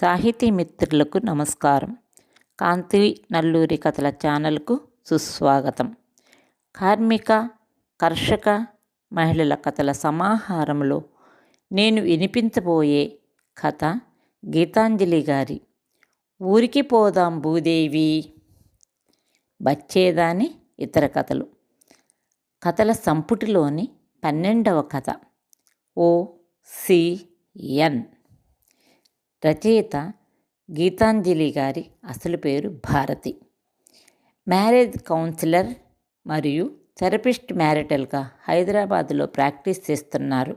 సాహితీ మిత్రులకు నమస్కారం. కాంతి నల్లూరి కథల ఛానల్కు సుస్వాగతం. కార్మిక కర్షక మహిళల కథల సమాహారంలో నేను వినిపించబోయే కథ గీతాంజలి గారి ఊరికి పోదాం భూదేవి బచ్చేదాని ఇతర కథలు. కథల సంపుటిలోని పన్నెండవ కథ. O C N. రచయిత గీతాంజలి గారి అసలు పేరు భారతి. మ్యారేజ్ కౌన్సిలర్ మరియు థెరపిస్ట్ మ్యారిటల్గా హైదరాబాదులో ప్రాక్టీస్ చేస్తున్నారు.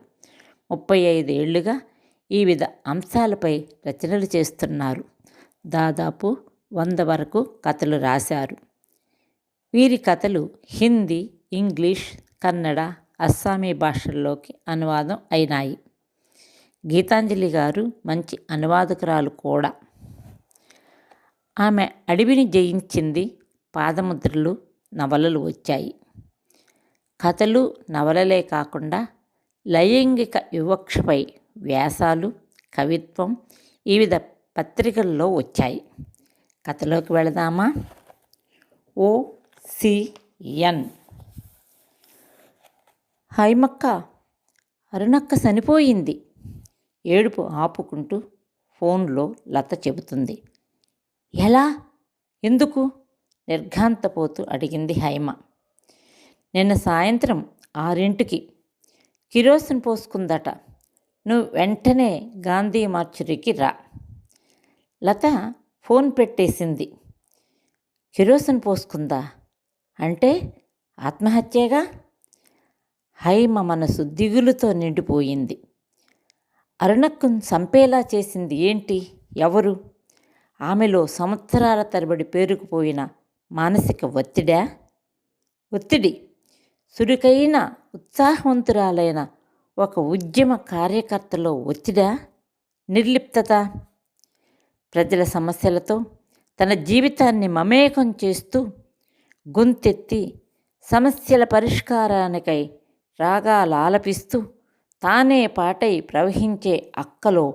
ముప్పై ఐదేళ్ళుగా వివిధ అంశాలపై రచనలు చేస్తున్నారు. దాదాపు వంద వరకు కథలు రాశారు. వీరి కథలు హిందీ ఇంగ్లీష్ కన్నడ అస్సామీ భాషల్లోకి అనువాదం అయినాయి. గీతాంజలి గారు మంచి అనువాదకురాలు కూడా. ఆమె అడవిని జయించింది పాదముద్రలు నవలలు వచ్చాయి. కథలు నవలలే కాకుండా లైంగిక వివక్షపై వ్యాసాలు కవిత్వం వివిధ పత్రికల్లో వచ్చాయి. కథలోకి వెళదామా? ఓ సిఎన్ హైమక్క అరుణక్క చనిపోయింది. ఏడుపు ఆపుకుంటూ ఫోన్లో లత చెబుతుంది. ఎలా? ఎందుకు? నిర్ఘాంతపోతూ అడిగింది హైమ. నిన్న సాయంత్రం ఆరింటికి కిరోసిన్ పోసుకుందట. నువ్వు వెంటనే గాంధీ మార్చురీకి రా. లత ఫోన్ పెట్టేసింది. కిరోసిన్ పోసుకుందా? అంటే ఆత్మహత్యగా? హైమ మనసు దిగులుతో నిండిపోయింది. అరుణక్కును చంపేలా చేసింది ఏంటి? ఎవరు? ఆమెలో సంవత్సరాల తరబడి పేరుకుపోయిన మానసిక ఒత్తిడా? ఒత్తిడి. చురుకైన ఉత్సాహవంతురాలైన ఒక ఉద్యమ కార్యకర్తలో ఒత్తిడా? నిర్లిప్తత. ప్రజల సమస్యలతో తన జీవితాన్ని మమేకం చేస్తూ గొంతెత్తి సమస్యల పరిష్కారానికై రాగాలు ఆలపిస్తూ తానే పాటై ప్రవహించే అక్కలో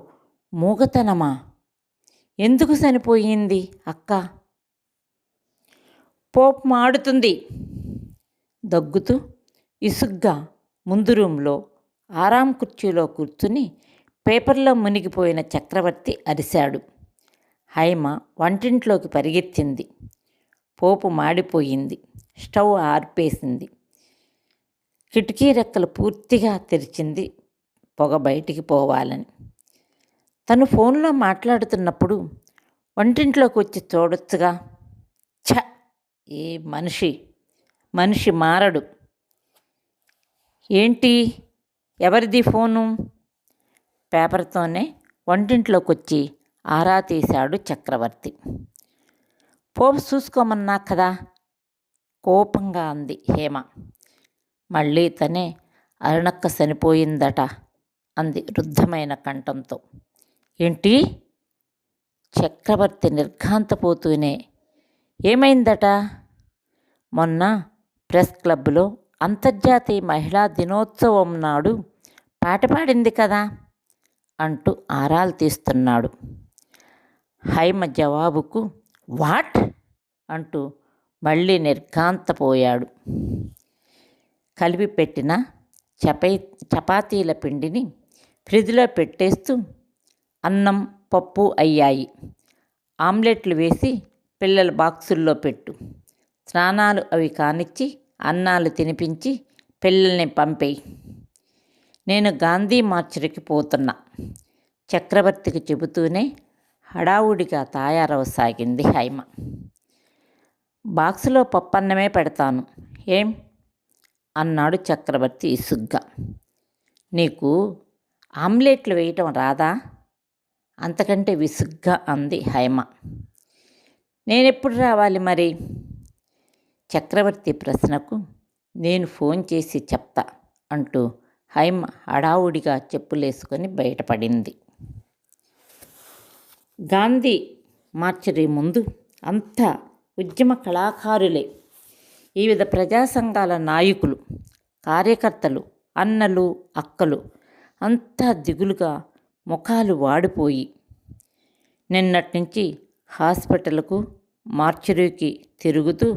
మూగతనమా? ఎందుకు చనిపోయింది అక్క? పోప్ మాడుతుంది దగ్గుతూ ఇసుగ్గా ముందు రూంలో ఆరాం కుర్చీలో కూర్చుని పేపర్లో మునిగిపోయిన చక్రవర్తి అరిశాడు. హైమ వంటింట్లోకి పరిగెత్తింది. పోపు మాడిపోయింది. స్టవ్ ఆర్పేసింది. కిటికీ రెక్కలు పూర్తిగా తెరిచింది. పొగ బయటికి పోవాలని. తను ఫోన్లో మాట్లాడుతున్నప్పుడు వంటింట్లోకి వచ్చి చూడొచ్చుగా. ఛ! ఏ మనిషి? మనిషి మారడు. ఏంటి? ఎవరిది ఫోను? పేపర్తోనే వంటింట్లోకి వచ్చి ఆరా తీశాడు చక్రవర్తి. పోపు చూసుకోమన్నా కదా? కోపంగా అంది హేమ. మళ్ళీ తనే అరుణక్క చనిపోయిందట. అంది రుద్ధమైన కంఠంతో. ఏంటి? చక్రవర్తి నిర్ఘాంతపోతూనే ఏమైందట? మొన్న ప్రెస్ క్లబ్లో అంతర్జాతీయ మహిళా దినోత్సవం నాడు పాట పాడింది కదా అంటూ ఆరాలు తీస్తున్నాడు. హైమ జవాబుకు వాట్? అంటూ మళ్ళీ నిర్ఘాంతపోయాడు. కలిపి పెట్టిన చపై చపాతీల పిండిని ఫ్రిడ్జ్లో పెట్టేస్తూ అన్నం పప్పు అయ్యాయి. ఆమ్లెట్లు వేసి పిల్లల బాక్సుల్లో పెట్టు. స్నానాలు అవి కానిచ్చి అన్నాలు తినిపించి పిల్లల్ని పంపేయి. నేను గాంధీ మార్చరికి పోతున్నా. చక్రవర్తికి చెబుతూనే హడావుడిగా తయారవసాగింది హైమ. బాక్సులో పప్పన్నమే పెడతాను. ఏం? అన్నాడు చక్రవర్తి ఇసుగ్గా. నీకు ఆమ్లెట్లు వేయటం రాదా? అంతకంటే విసుగ్గా అంది హైమ. నేనెప్పుడు రావాలి మరి? చక్రవర్తి ప్రశ్నకు నేను ఫోన్ చేసి చెప్తా అంటూ హైమ హడావుడిగా చెప్పులేసుకొని బయటపడింది. గాంధీ మార్చరీ ముందు అంతా ఉద్యమ కళాకారులే. వివిధ ప్రజా సంఘాల నాయకులు కార్యకర్తలు అన్నలు అక్కలు అంతా దిగులుగా ముఖాలు వాడిపోయి నిన్నటి నుంచి హాస్పిటల్కు మార్చురీకి తిరుగుతూ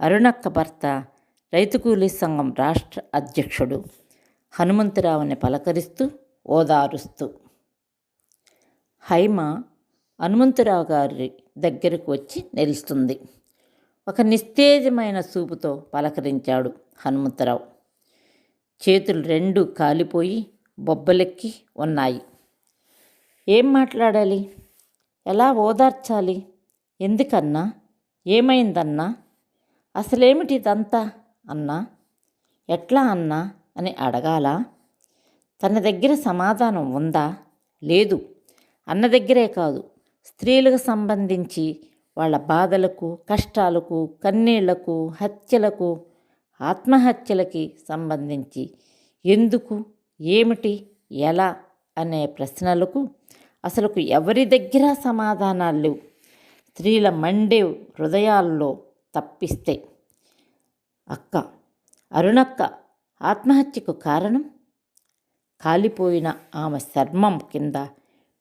అరుణక్క భర్త రైతు కూలీ సంఘం రాష్ట్ర అధ్యక్షుడు హనుమంతరావుని పలకరిస్తూ ఓదారుస్తూ హైమ హనుమంతరావు గారి దగ్గరకు వచ్చి నిలుస్తుంది. ఒక నిస్తేజమైన చూపుతో పలకరించాడు హనుమంతరావు. చేతులు రెండు కాలిపోయి బొబ్బలెక్కి ఉన్నాయి. ఏం మాట్లాడాలి? ఎలా ఓదార్చాలి? ఎందుకన్నా? ఏమైందన్నా? అసలేమిటి ఇదంతా? అన్నా? ఎట్లా అన్నా? అని అడగాల? తన దగ్గర సమాధానం ఉందా? లేదు. అన్న దగ్గరే కాదు. స్త్రీలకు సంబంధించి వాళ్ళ బాధలకు కష్టాలకు కన్నీళ్ళకు హత్యలకు ఆత్మహత్యలకి సంబంధించి. ఎందుకు? ఏమిటి? ఎలా? అనే ప్రశ్నలకు అసలుకు ఎవరి దగ్గర సమాధానాలు లేవు? స్త్రీల మండే హృదయాల్లో తప్పిస్తే. అక్క అరుణక్క ఆత్మహత్యకు కారణం? కాలిపోయిన ఆమె చర్మం కింద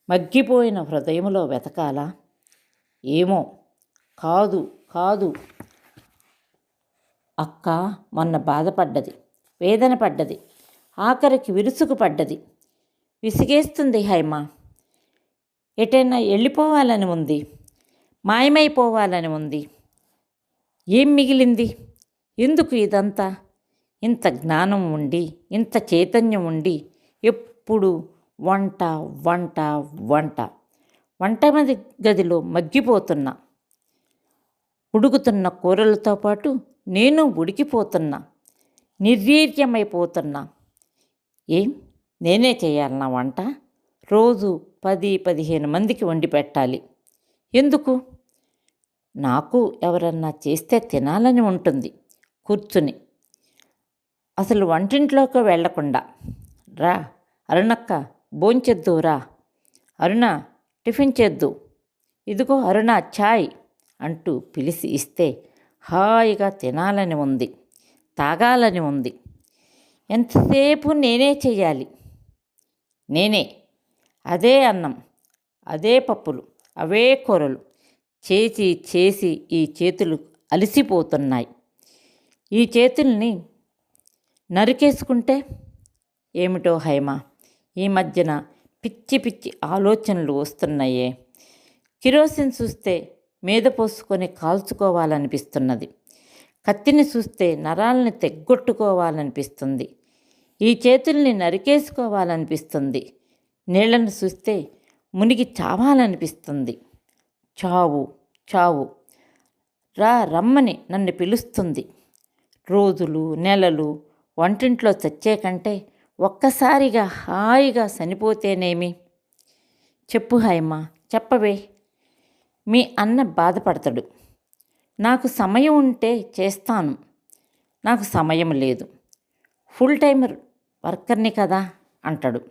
మగ్గిపోయిన హృదయంలో వెతకాలా? ఏమో కాదు కాదు. అక్క మొన్న బాధపడ్డది వేదన పడ్డది. ఆఖరికి విరుసుకు పడ్డది విసిగేస్తుంది హైమ. ఎటైనా వెళ్ళిపోవాలని ఉంది. మాయమైపోవాలని ఉంది. ఏం మిగిలింది? ఎందుకు ఇదంతా? ఇంత జ్ఞానం ఉండి ఇంత చైతన్యం ఉండి ఎప్పుడు వంట వంట వంట. వంట మది గదిలో మగ్గిపోతున్నా. ఉడుకుతున్న కూరలతో పాటు నేను ఉడికిపోతున్నా. నిర్వీర్యమైపోతున్నా. ఏం? నేనే చేయాలన్నా వంట? రోజు పది పదిహేను మందికి వండి పెట్టాలి. ఎందుకు? నాకు ఎవరన్నా చేస్తే తినాలని ఉంటుంది. కూర్చుని. అసలు వంటింట్లోకి వెళ్ళకుండా. రా అరుణక్క భోంచెద్దు రా. అరుణ టిఫిన్ చేద్దు. ఇదిగో అరుణ ఛాయ్ అంటూ పిలిచి ఇస్తే హాయిగా తినాలని ఉంది. తాగాలని ఉంది. ఎంతసేపు నేనే చేయాలి? నేనే. అదే అన్నం అదే పప్పులు అవే కూరలు చేసి చేసి ఈ చేతులు అలసిపోతున్నాయి. ఈ చేతుల్ని నరికేసుకుంటే ఏమిటో హైమ? ఈ మధ్యన పిచ్చి పిచ్చి ఆలోచనలు వస్తున్నాయే. కిరోసిన్ చూస్తే మీద పోసుకొని కాల్చుకోవాలనిపిస్తున్నది. కత్తిని చూస్తే నరాల్ని తెగ్గొట్టుకోవాలనిపిస్తుంది. ఈ చేతుల్ని నరికేసుకోవాలనిపిస్తుంది. నీళ్ళను చూస్తే మునిగి చావాలనిపిస్తుంది. చావు చావు. రా రమ్మని నన్ను పిలుస్తుంది. రోజులు నెలలు వంటింట్లో చచ్చే కంటే ఒక్కసారిగా హాయిగా చనిపోతేనేమి? చెప్పు హైమా చెప్పవే. మీ అన్న బాధపడతాడు. నాకు సమయం ఉంటే చేస్తాను. నాకు సమయం లేదు. ఫుల్ టైమర్ వర్కర్ని కదా అంటాడు.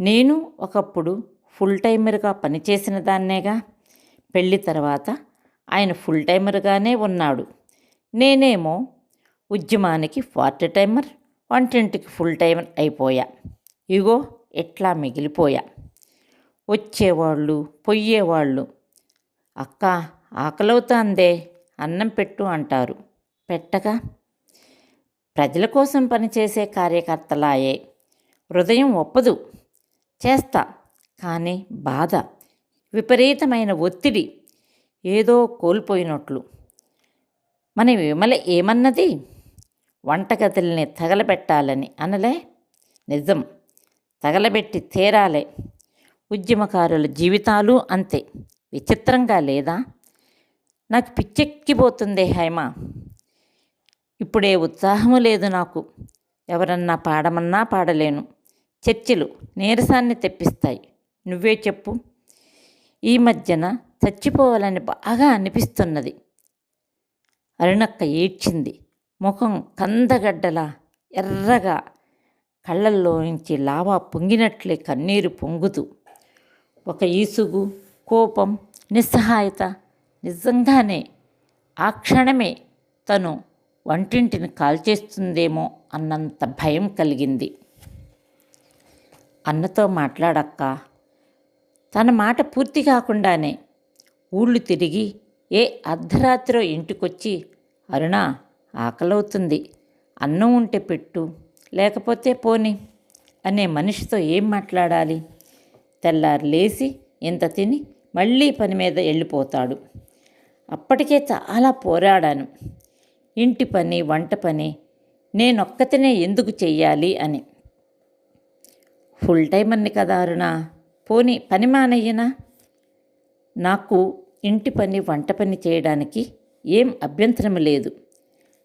నేను ఒకప్పుడు ఫుల్ టైమర్గా పనిచేసిన దాన్నేగా. పెళ్ళి తర్వాత ఆయన ఫుల్ టైమర్గానే ఉన్నాడు. నేనేమో ఉద్యమానికి పార్ట్ టైమర్ వంటింటికి ఫుల్ టైమర్ అయిపోయా. ఇగో ఎట్లా మిగిలిపోయా. వచ్చేవాళ్ళు పొయ్యేవాళ్ళు అక్క ఆకలవుతాందే. అన్నం పెట్టు అంటారు. పెట్టగా ప్రజల కోసం పనిచేసే కార్యకర్తలాయే హృదయం ఒప్పదు. చేస్తా కానీ బాధ విపరీతమైన ఒత్తిడి ఏదో కోల్పోయినట్లు. మన విమల ఏమన్నది? వంటగదుల్ని తగలబెట్టాలని అనలే? నిజం తగలబెట్టి తీరాలే. ఉద్యమకారుల జీవితాలు అంతే విచిత్రంగా లేదా? నాకు పిచ్చెక్కిపోతుంది హైమ. ఇప్పుడే ఉత్సాహము లేదు నాకు. ఎవరన్నా పాడమన్నా పాడలేను. చర్చలు నీరసాన్ని తెప్పిస్తాయి. నువ్వే చెప్పు. ఈ మధ్యన చచ్చిపోవాలని బాగా అనిపిస్తున్నది. అరుణక్క ఏడ్చింది. ముఖం కందగడ్డలా ఎర్రగా. కళ్ళల్లో నుంచి లావా పొంగినట్లే కన్నీరు పొంగుతూ. ఒక ఈసుగు కోపం నిస్సహాయత నిజంగానే ఆ క్షణమే తను వంటింటిని కాల్చేస్తుందేమో అన్నంత భయం కలిగింది. అన్నతో మాట్లాడక్క తన మాట పూర్తి కాకుండానే ఊళ్ళు తిరిగి ఏ అర్ధరాత్రో ఇంటికొచ్చి అరుణ ఆకలవుతుంది అన్నం ఉంటే పెట్టు లేకపోతే పోని అనే మనిషితో ఏం మాట్లాడాలి? తెల్లారి లేచి ఇంత తిని మళ్ళీ పని మీద వెళ్ళిపోతాడు అప్పటికే చాలా పోరాడాను. ఇంటి పని వంట పని నేనొక్కతనే ఎందుకు చెయ్యాలి అని. ఫుల్ టైం అన్ని కదా అరుణ. పోని పని మానయ్యనా నాకు ఇంటి పని వంట పని చేయడానికి ఏం అభ్యంతరం లేదు.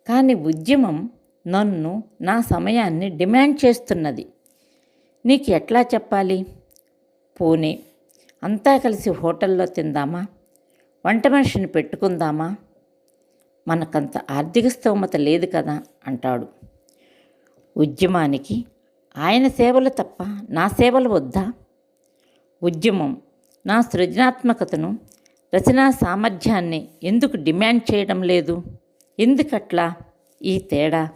కానీ ఉద్యమం నన్ను నా సమయాన్ని డిమాండ్ చేస్తున్నది. నీకు ఎట్లా చెప్పాలి? పోనీ అంతా కలిసి హోటల్లో తిందామా? వంట మనిషిని పెట్టుకుందామా? మనకంత ఆర్థిక స్తోమత లేదు కదా అంటాడు. ఉద్యమానికి ఆయన సేవలు తప్ప నా సేవలు వద్దా? ఉద్యమం నా సృజనాత్మకతను రచనా సామర్థ్యాన్ని ఎందుకు డిమాండ్ చేయడం లేదు? ఎందుకట్లా? ఈ తేడా?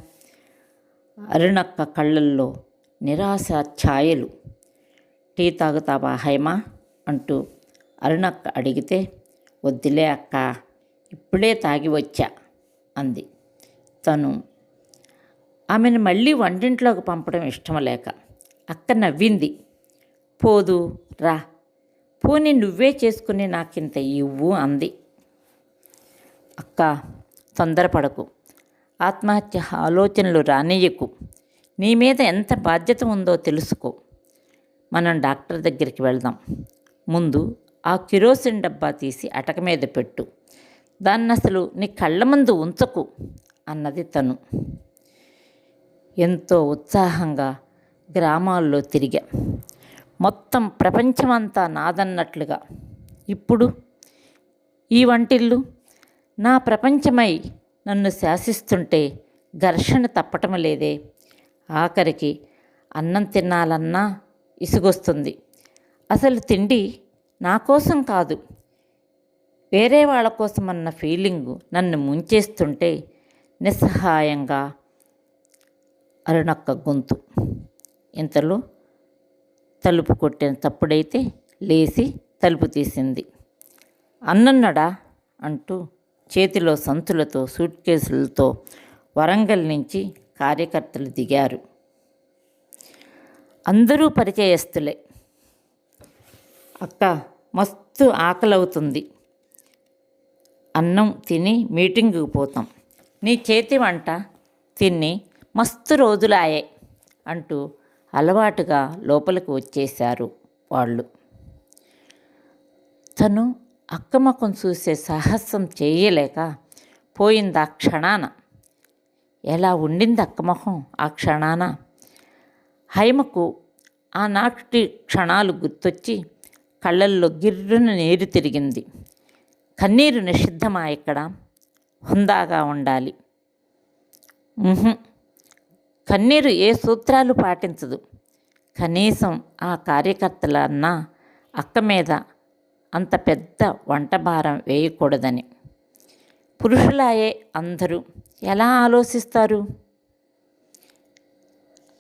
అరుణక్క కళ్ళల్లో నిరాశ ఛాయలు. టీ తాగుతావా హైమా? అంటూ అరుణక్క అడిగితే వద్దులే అక్క ఇప్పుడే తాగి వచ్చా అంది. తను ఆమెను మళ్ళీ వంటింట్లోకి పంపడం ఇష్టం లేక అక్క నవ్వింది. పోదు రా పోనీ నువ్వే చేసుకుని నాకింత ఇవ్వు అంది. అక్క తొందరపడకు. ఆత్మహత్య ఆలోచనలు రానియకు నీ మీద ఎంత బాధ్యత ఉందో తెలుసుకో. మనం డాక్టర్ దగ్గరికి వెళ్దాం. ముందు ఆ కిరోసిన్ డబ్బా తీసి అటక మీద పెట్టు. దాన్ని అసలు నీ కళ్ళ ముందు ఉంచకు అన్నది తను. ఎంతో ఉత్సాహంగా గ్రామాల్లో తిరిగా. మొత్తం ప్రపంచమంతా నాదన్నట్లుగా. ఇప్పుడు ఈ వంటిల్లు నా ప్రపంచమై నన్ను శాసిస్తుంటే ఘర్షణ తప్పటం లేదే. ఆఖరికి అన్నం తినాలన్నా ఇసుగొస్తుంది. అసలు తిండి నా కోసం కాదు. వేరే వాళ్ళ కోసం అన్న ఫీలింగ్ నన్ను ముంచేస్తుంటే నిస్సహాయంగా అరుణక్క గొంతు. ఇంతలో తలుపు కొట్టిన తప్పుడైతే లేచి తలుపు తీసింది. అన్నన్నడా? అంటూ చేతిలో సంతులతో సూట్ కేసులతో వరంగల్ నుంచి కార్యకర్తలు దిగారు. అందరూ పరిచయస్తులే. అక్క మస్తు ఆకలవుతుంది. అన్నం తిని మీటింగుకు పోతాం. నీ చేతి వంట తిని మస్తు రోజులాయే అంటూ అలవాటుగా లోపలికి వచ్చేశారు వాళ్ళు. తను అక్కమకం చూసే సాహసం చేయలేక పోయింది ఆ క్షణాన. ఎలా ఉండింది అక్కమొహం ఆ క్షణాన? హైమకు ఆనాటి క్షణాలు గుర్తొచ్చి కళ్ళల్లో గిర్రున నీరు తిరిగింది. కన్నీరు నిషిద్ధమా ఇక్కడ? హుందాగా ఉండాలి. కన్నీరు ఏ సూత్రాలు పాటించదు. కనీసం ఆ కార్యకర్తలన్నా అక్క మీద అంత పెద్ద వంట భారం వేయకూడదని. పురుషులాయే అందరూ ఎలా ఆలోచిస్తారు?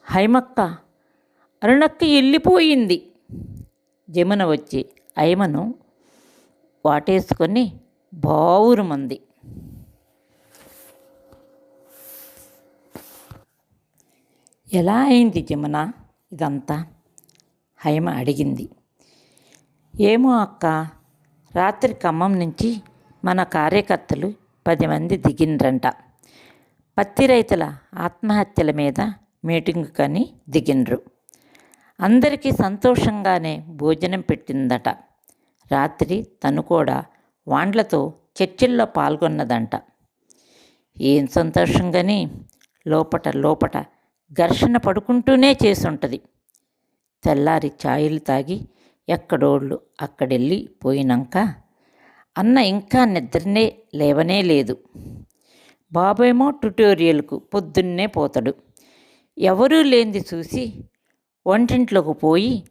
హైమక్క అరుణక్క వెళ్ళిపోయింది జమున వచ్చి ఐమను వాటేసుకొని బావురుమంది. ఎలా అయింది జమున ఇదంతా? హైమ అడిగింది. ఏమో అక్క రాత్రి ఖమ్మం నుంచి మన కార్యకర్తలు పది మంది దిగిండ్రంట పత్తి రైతుల ఆత్మహత్యల మీద మీటింగ్ కని దిగిండ్రు అందరికీ సంతోషంగానే భోజనం పెట్టిందట. రాత్రి తను కూడా వాండ్లతో చర్చిల్లో పాల్గొన్నదంట. ఏం సంతోషంగాని లోపట లోపట ఘర్షణ పడుకుంటూనే చేసుంటుంది. తెల్లారి ఛాయలు తాగి ఎక్కడోళ్ళు అక్కడెళ్ళి పోయినాక అన్న ఇంకా నిద్రనే లేవనే లేదు. బాబేమో ట్యుటోరియల్కు పొద్దున్నే పోతాడు. ఎవరూ లేనిది చూసి వంటింట్లోకి పోయి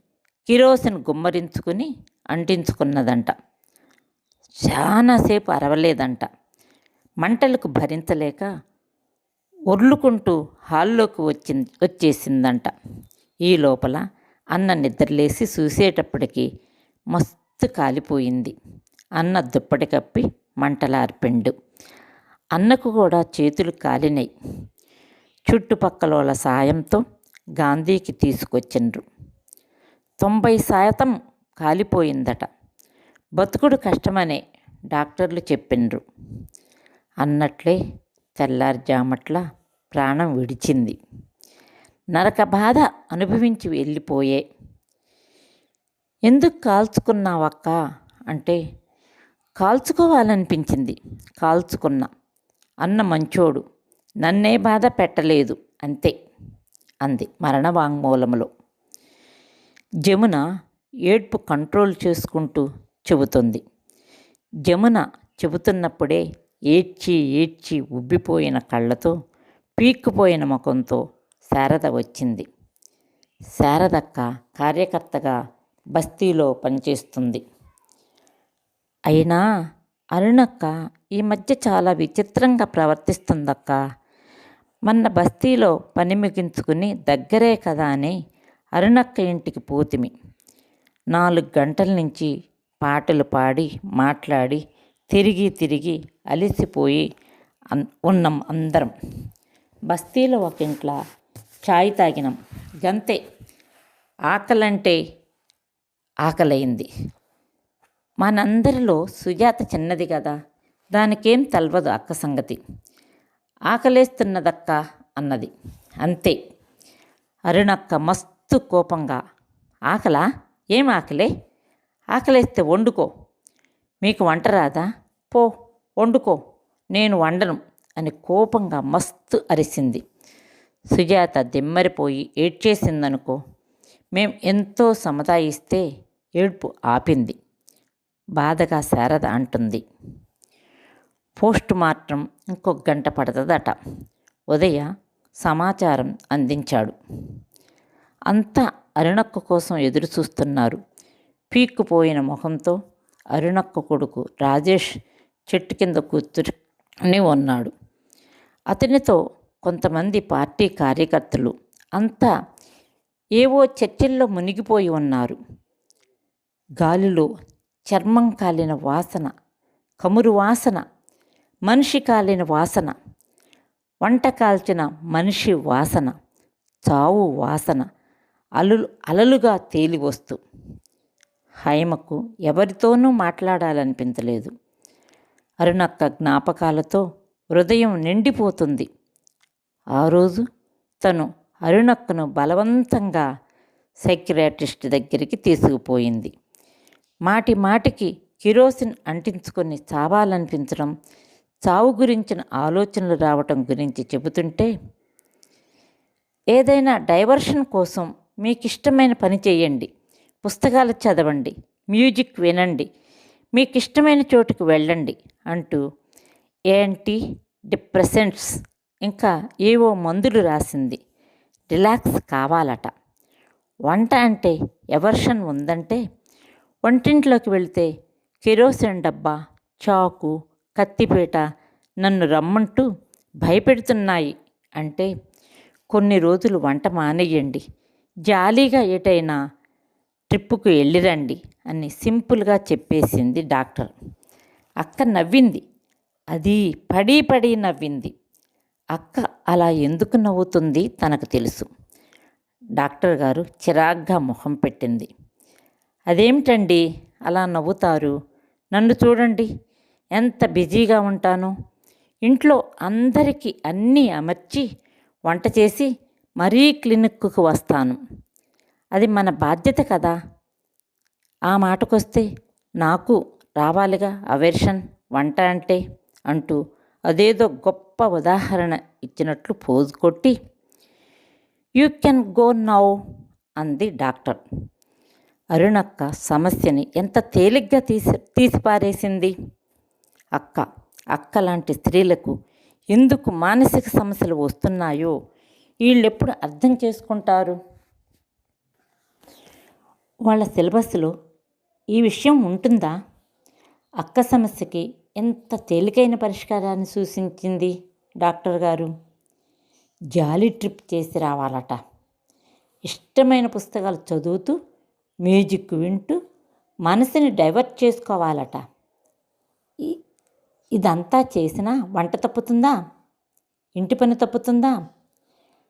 కిరోసిన్ గుమ్మరించుకుని అంటించుకున్నదంట. చాలాసేపు అరవలేదంట. మంటలకు భరించలేక ఒర్లుకుంటూ హాల్లోకి వచ్చి వచ్చేసిందంట. ఈ లోపల అన్న నిద్రలేసి చూసేటప్పటికి మస్తు కాలిపోయింది. అన్న దుప్పటి కప్పి మంటలార్పిండు. అన్నకు కూడా చేతులు కాలినాయి చుట్టుపక్కల వాళ్ళ సాయంతో గాంధీకి తీసుకొచ్చిండ్రు. తొంభై శాతం కాలిపోయిందట. బతుకుడు కష్టమనే డాక్టర్లు చెప్పిండ్రు. అన్నట్లే తెల్లారుజామట్ల ప్రాణం విడిచింది. నరక బాధ అనుభవించి వెళ్ళిపోయే. ఎందుకు కాల్చుకున్నావక్క? అంటే కాల్చుకోవాలనిపించింది. కాల్చుకున్నా. అన్న మంచోడు. నన్నే బాధ పెట్టలేదు. అంతే. అంది మరణ వాంగ్మూలములో జమున ఏడ్పు కంట్రోల్ చేసుకుంటూ చెబుతుంది. జమున చెబుతున్నప్పుడే ఏడ్చి ఏడ్చి ఉబ్బిపోయిన కళ్ళతో పీక్కుపోయిన ముఖంతో శారద వచ్చింది. శారదక్క కార్యకర్తగా బస్తీలో పనిచేస్తుంది. అయినా అరుణక్క ఈ మధ్య చాలా విచిత్రంగా ప్రవర్తిస్తుందక్క. మొన్న బస్తీలో పని ముగించుకుని దగ్గరే కదా అని అరుణక్క ఇంటికి పోతిమి. నాలుగు గంటల నుంచి పాటలు పాడి మాట్లాడి తిరిగి తిరిగి అలిసిపోయి అన్ ఉన్నాం అందరం. బస్తీలో ఒక ఇంట్లో చాయ్ తాగినాం. గంతే. ఆకలంటే ఆకలైంది. మనందరిలో సుజాత చిన్నది కదా దానికేం తెలవదు అక్క సంగతి. ఆకలేస్తున్నదక్క అన్నది. అంతే. అరుణక్క మస్తు కోపంగా ఆకలా? ఏం ఆకలే? ఆకలేస్తే వండుకో. మీకు వంట రాదా? పో వండుకో. నేను వండను అని కోపంగా మస్తు అరిసింది. సుజాత దిమ్మరిపోయి ఏడ్చేసిందనుకో మేం ఎంతో సమతాయిస్తే ఏడ్పు ఆపింది. బాధగా శారద అంటుంది. పోస్ట్ మార్టం ఇంకొక గంట పడుతుందట. ఉదయ సమాచారం అందించాడు. అంతా అరుణక్క కోసం ఎదురు చూస్తున్నారు పీక్కుపోయిన ముఖంతో అరుణక్క కొడుకు రాజేష్ చెట్టు కింద కూర్చుని ఉన్నాడు. అతనితో కొంతమంది పార్టీ కార్యకర్తలు అంతా ఏవో చర్చల్లో మునిగిపోయి ఉన్నారు. గాలిలో చర్మం కాలిన వాసన కమురు వాసన మనిషి కాలిన వాసన వంట కాల్చిన మనిషి వాసన చావు వాసన అలులు అలలుగా తేలివస్తూ హైమకు ఎవరితోనూ మాట్లాడాలనిపించలేదు. అరుణక్క జ్ఞాపకాలతో హృదయం నిండిపోతుంది. ఆ రోజు తను అరుణక్కను బలవంతంగా సైక్రియాటిస్ట్ దగ్గరికి తీసుకుపోయింది. మాటి మాటికి కిరోసిన్ అంటించుకొని చావాలనిపించడం చావు గురించిన ఆలోచనలు రావటం గురించి చెబుతుంటే ఏదైనా డైవర్షన్ కోసం మీకు ఇష్టమైన పని చేయండి. పుస్తకాలు చదవండి. మ్యూజిక్ వినండి. మీకు ఇష్టమైన చోటుకు వెళ్ళండి అంటూ ఏంటి డిప్రెసెంట్స్ ఇంకా ఏవో మందులు రాసింది. రిలాక్స్ కావాలట. వంట అంటే ఎవర్షన్ ఉందంటే వంటింట్లోకి వెళితే కిరోసిన్ డబ్బా చాకు కత్తిపీట. నన్ను రమ్మంటూ భయపెడుతున్నాయి అంటే కొన్ని రోజులు వంట మానేయండి. జాలీగా ఏటైనా ట్రిప్పుకు వెళ్ళిరండి అని సింపుల్గా చెప్పేసింది డాక్టర్. అక్క నవ్వింది. అది పడి పడి నవ్వింది. అక్క అలా ఎందుకు నవ్వుతుంది తనకు తెలుసు. డాక్టర్ గారు చిరాగ్గా మొహం పెట్టింది. అదేమిటండి అలా నవ్వుతారు? నన్ను చూడండి. ఎంత బిజీగా ఉంటాను? ఇంట్లో అందరికీ అన్నీ అమర్చి వంట చేసి మరీ క్లినిక్కు వస్తాను. అది మన బాధ్యత కదా. ఆ మాటకొస్తే నాకు రావాలిగా అవర్షన్ వంట అంటే అంటూ అదేదో గొప్ప ఉదాహరణ ఇచ్చినట్లు పోజు కొట్టి యూ కెన్ గో నౌ అంది డాక్టర్. అరుణక్క సమస్యని ఎంత తేలిగ్గా తీసి తీసిపారేసింది? అక్క అక్క లాంటి స్త్రీలకు ఎందుకు మానసిక సమస్యలు వస్తున్నాయో వీళ్ళెప్పుడు అర్థం చేసుకుంటారు? వాళ్ళ సిలబస్లో ఈ విషయం ఉంటుందా? అక్క సమస్యకి ఎంత తేలికైన పరిష్కారాన్ని సూచించింది డాక్టర్ గారు? జాలీ ట్రిప్ చేసి రావాలట. ఇష్టమైన పుస్తకాలు చదువుతూ మ్యూజిక్ వింటూ మనసుని డైవర్ట్ చేసుకోవాలట. ఇదంతా చేసినా వంట తప్పుతుందా? ఇంటి పని తప్పుతుందా?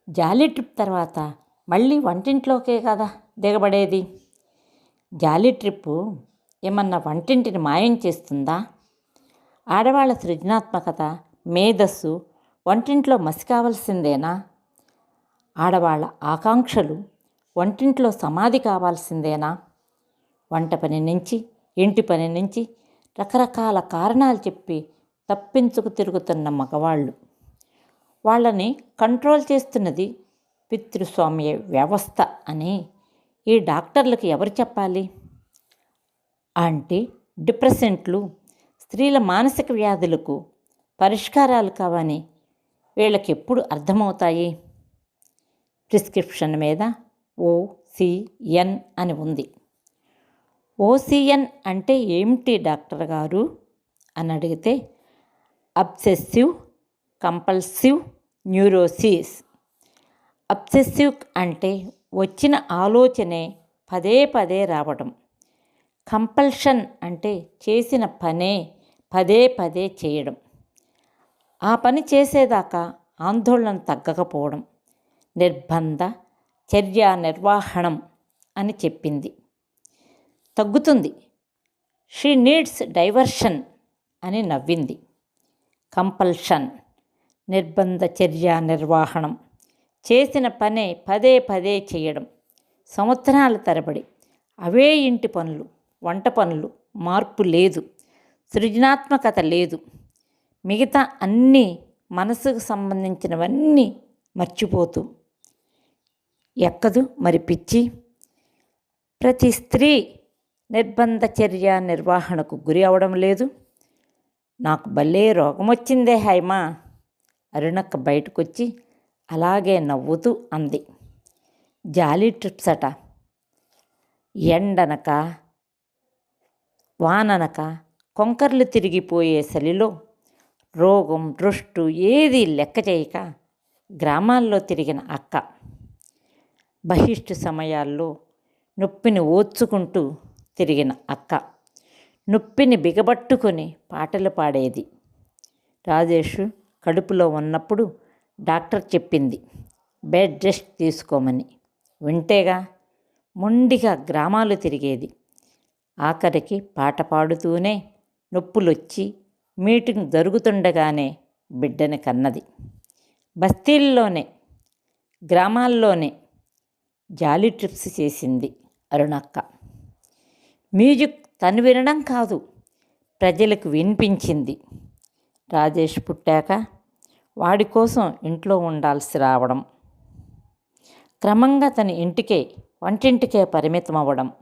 జాలీ ట్రిప్ తర్వాత మళ్ళీ వంటింట్లోకే కదా దిగబడేది. జాలీ ట్రిప్పు ఏమన్నా వంటింటిని మాయం చేస్తుందా? ఆడవాళ్ళ సృజనాత్మకత మేధస్సు వంటింట్లో మసి కావాల్సిందేనా ఆడవాళ్ళ ఆకాంక్షలు వంటింట్లో సమాధి కావాల్సిందేనా? వంట పని నుంచి ఇంటి పని నుంచి రకరకాల కారణాలు చెప్పి తప్పించుకు తిరుగుతున్న మగవాళ్ళు. వాళ్ళని కంట్రోల్ చేస్తున్నది పితృస్వామ్య వ్యవస్థ అని ఈ డాక్టర్లకు ఎవరు చెప్పాలి? అంటే డిప్రెసెంట్లు స్త్రీల మానసిక వ్యాధులకు పరిష్కారాలు కావని వీళ్ళకి ఎప్పుడు అర్థమవుతాయి? ప్రిస్క్రిప్షన్ మీద ఓసిఎన్ అని ఉంది. ఓసిఎన్ అంటే ఏమిటి డాక్టర్ గారు? అని అడిగితే అబ్సెసివ్ కంపల్సివ్ న్యూరోసిస్. అబ్సెసివ్ అంటే వచ్చిన ఆలోచనే పదే పదే రావడం. కంపల్షన్ అంటే చేసిన పనే పదే పదే చేయడం. ఆ పని చేసేదాకా ఆందోళన తగ్గకపోవడం. నిర్బంధ చర్య నిర్వహణం అని చెప్పింది. తగ్గుతుంది. షీ నీడ్స్ డైవర్షన్ అని నవ్వింది. కంపల్షన్ నిర్బంధ చర్య నిర్వహణం చేసిన పనే పదే పదే చేయడం సంవత్సరాల తరబడి అవే ఇంటి పనులు వంట పనులు మార్పు లేదు సృజనాత్మకత లేదు మిగతా అన్నీ మనసుకు సంబంధించినవన్నీ మర్చిపోతూ. ఎక్కదు మరి పిచ్చి? ప్రతి స్త్రీ నిర్బంధ చర్య నిర్వహణకు గురి అవడం లేదు. నాకు భలే రోగం వచ్చిందే హైమా. అరుణక్క బయటకొచ్చి అలాగే నవ్వుతూ అంది. జాలీ ట్రిప్స్ అట. ఎండనక వాననక కొంకర్లు తిరిగిపోయే చలిలో రోగం దృష్టు ఏది లెక్క చేయక గ్రామాల్లో తిరిగిన అక్క. బహిష్టు సమయాల్లో నొప్పిని ఓర్చుకుంటూ తిరిగిన అక్క. నొప్పిని బిగబట్టుకొని పాటలు పాడేది. రాజేష్ కడుపులో ఉన్నప్పుడు డాక్టర్ చెప్పింది బెడ్ రెస్ట్ తీసుకోమని. వింటేగా మొండిగా గ్రామాలు తిరిగేది. ఆఖరికి పాట పాడుతూనే నొప్పులొచ్చి మీటింగ్ జరుగుతుండగానే బిడ్డని కన్నది. బస్తీల్లోనే గ్రామాల్లోనే జాలీ ట్రిప్స్ చేసింది అరుణక్క. మ్యూజిక్ తను వినడం కాదు. ప్రజలకు వినిపించింది. రాజేష్ పుట్టాక వాడి కోసం ఇంట్లో ఉండాల్సి రావడం. క్రమంగా తన ఇంటికే వంటింటికే పరిమితం అవ్వడం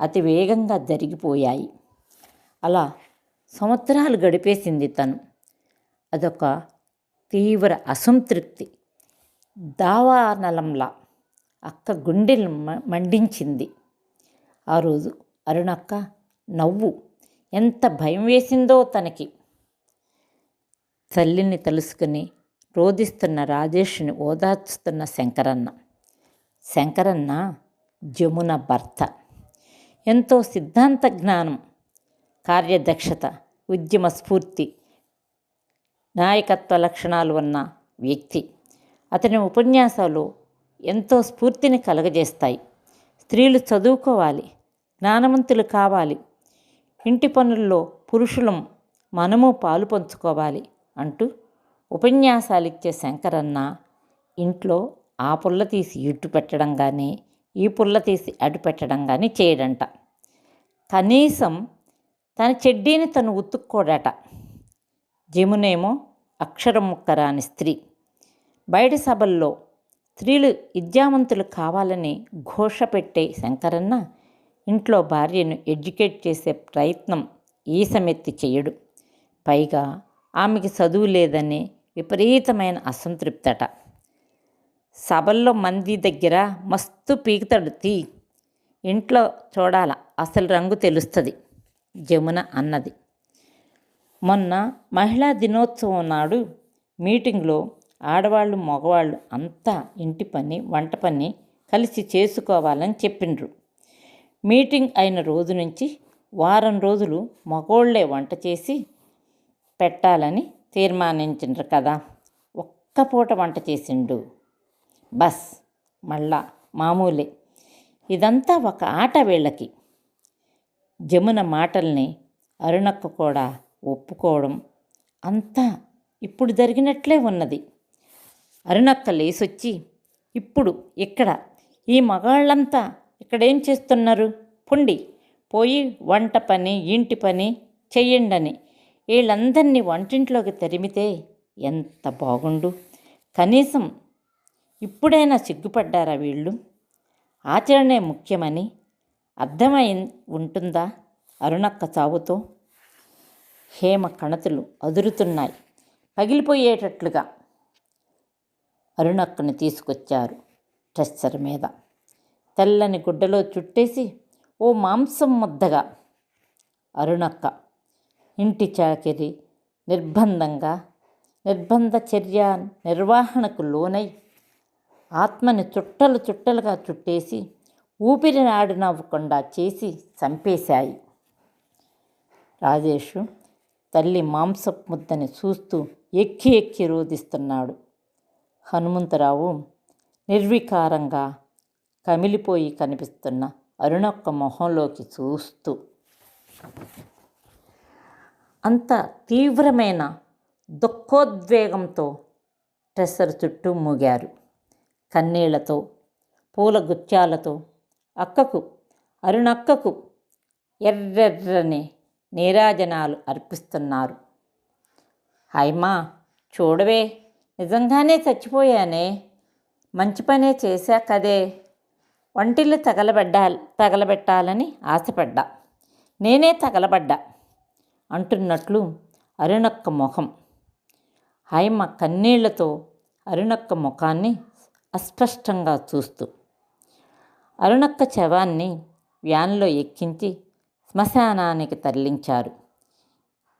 అతి వేగంగా జరిగిపోయాయి. అలా సంవత్సరాలు గడిపేసింది తను. అదొక తీవ్ర అసంతృప్తి. దావానలంలా అక్క గుండెలు మ- మండించింది. ఆ రోజు అరుణక్క నవ్వు. ఎంత భయం వేసిందో తనకి. తల్లిని తలుసుకుని రోధిస్తున్న రాజేష్ని ఓదార్చుతున్న శంకరన్న. శంకరన్న జమున భర్త. ఎంతో సిద్ధాంత జ్ఞానం కార్యదక్షత ఉద్యమ స్ఫూర్తి నాయకత్వ లక్షణాలు ఉన్న వ్యక్తి. అతని ఉపన్యాసాలు ఎంతో స్ఫూర్తిని కలగజేస్తాయి. స్త్రీలు చదువుకోవాలి జ్ఞానవంతులు కావాలి. ఇంటి పనుల్లో పురుషులం మనము పాలు పంచుకోవాలి అంటూ ఉపన్యాసాలు ఇచ్చే శంకరన్న ఇంట్లో ఆ పుల్ల తీసి ఇటు పెట్టడం కానీ ఈ పుల్ల తీసి అటు పెట్టడం కానీ చేయడంట. కనీసం తన చెడ్డీని తను ఉతుక్కోడట. జమునేమో అక్షరం ముక్కరాని స్త్రీ. బయట సభల్లో స్త్రీలు విద్యావంతులు కావాలని ఘోష పెట్టే శంకరన్న ఇంట్లో భార్యను ఎడ్యుకేట్ చేసే ప్రయత్నం ఈ సమెత్తి చేయడు పైగా ఆమెకి చదువు లేదని విపరీతమైన అసంతృప్తట. సభల్లో మంది దగ్గర మస్తు పీకుతాడు తీ. ఇంట్లో చూడాల అసలు రంగు తెలుస్తుంది జమున అన్నది. మొన్న మహిళా దినోత్సవం నాడు మీటింగ్లో ఆడవాళ్ళు మగవాళ్ళు అంతా ఇంటి పని వంట పని కలిసి చేసుకోవాలని చెప్పిండ్రు. మీటింగ్ అయిన రోజు నుంచి వారం రోజులు మగోళ్ళే వంట చేసి పెట్టాలని తీర్మానించిండ్రు కదా. ఒక్క పూట వంట చేసిండు. బస్ మళ్ళా మామూలే. ఇదంతా ఒక ఆట వీళ్ళకి. జమున మాటల్ని అరుణక్క కూడా ఒప్పుకోవడం అంతా ఇప్పుడు జరిగినట్లే ఉన్నది. అరుణక్క లేసొచ్చి ఇప్పుడు ఇక్కడ ఈ మగాళ్ళంతా ఇక్కడేం చేస్తున్నారు? పుండి. పోయి వంట పని ఇంటి పని చెయ్యండని. వీళ్ళందరినీ వంటింట్లోకి తరిమితే ఎంత బాగుండు. కనీసం ఇప్పుడైనా సిగ్గుపడ్డారా వీళ్ళు? ఆచరణే ముఖ్యమని. అర్థమై ఉంటుందా అరుణక్క చావుతో? హేమ కణతులు అదురుతున్నాయి. పగిలిపోయేటట్లుగా అరుణక్కని తీసుకొచ్చారు ట్రెస్సర్ మీద. తెల్లని గుడ్డలో చుట్టేసి ఓ మాంసం ముద్దగా అరుణక్క ఇంటి చాకిరి నిర్బంధంగా నిర్బంధ చర్య నిర్వహణకు లోనై ఆత్మని చుట్టలు చుట్టలుగా చుట్టేసి ఊపిరి ఆడినవ్వకుండా చేసి చంపేశాయి. రాజేషు తల్లి మాంసపు ముద్దని చూస్తూ ఎక్కి ఎక్కి రోధిస్తున్నాడు. హనుమంతరావు నిర్వికారంగా కమిలిపోయి కనిపిస్తున్న అరుణొక్క మొహంలోకి చూస్తూ అంత తీవ్రమైన దుఃఖోద్వేగంతో ట్రెస్సర్ చుట్టూ మూగారు. కన్నీళ్ళతో పూల గుత్యాలతో అక్కకు అరుణక్కకు ఎర్రెర్రని నీరాజనాలు అర్పిస్తున్నారు. హైమా చూడవే నిజంగానే చచ్చిపోయానే మంచి పనే చేశా కదే వంటిల్లు తగలబడ్డా తగలబెట్టాలని ఆశపడ్డా. నేనే తగలబడ్డా అంటున్నట్లు అరుణక్క ముఖం హైమ కన్నీళ్ళతో అరుణక్క ముఖాన్ని అస్పష్టంగా చూస్తూ అరుణక్క శవాన్ని వ్యాన్లో ఎక్కించి శ్మశానానికి తరలించారు.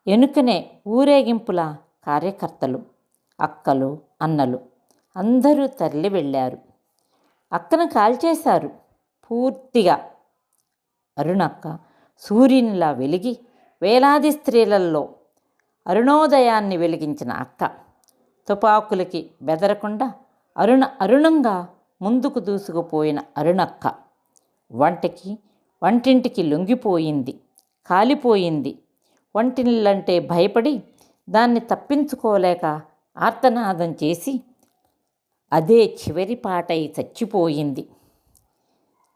ఎనుకనే ఊరేగింపుల కార్యకర్తలు అక్కలు అన్నలు అందరూ తరలి వెళ్ళారు అక్కను కాల్చేశారు. పూర్తిగా. అరుణక్క సూర్యునిలా వెలిగి వేలాది స్త్రీలలో అరుణోదయాన్ని వెలిగించిన అక్క తుపాకులకి బెదరకుండా అరుణ అరుణంగా ముందుకు దూసుకుపోయిన అరుణక్క వంటకి వంటింటికి లొంగిపోయింది కాలిపోయింది. వంటిల్లంటే భయపడి దాన్ని తప్పించుకోలేక ఆర్తనాదం చేసి అదే చివరి పాటై చచ్చిపోయింది.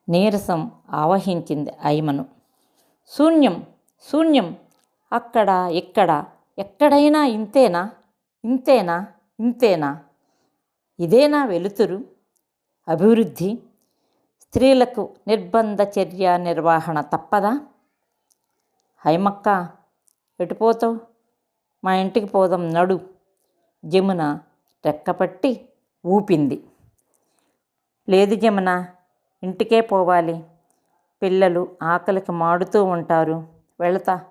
నీరసం ఆవహించింది ఐమను. శూన్యం శూన్యం అక్కడ ఇక్కడ ఎక్కడైనా ఇంతేనా ఇంతేనా ఇంతేనా? ఇదేనా వెలుతురు? అభివృద్ధి? స్త్రీలకు నిర్బంధ చర్య నిర్వహణ తప్పదా? హైమక్క ఎటుపోతావు మా ఇంటికి పోదాం నడు. జమున రెక్కపట్టి ఊపింది. లేదు జమున ఇంటికే పోవాలి. పిల్లలు ఆకలికి మాడుతూ ఉంటారు. వెళతా.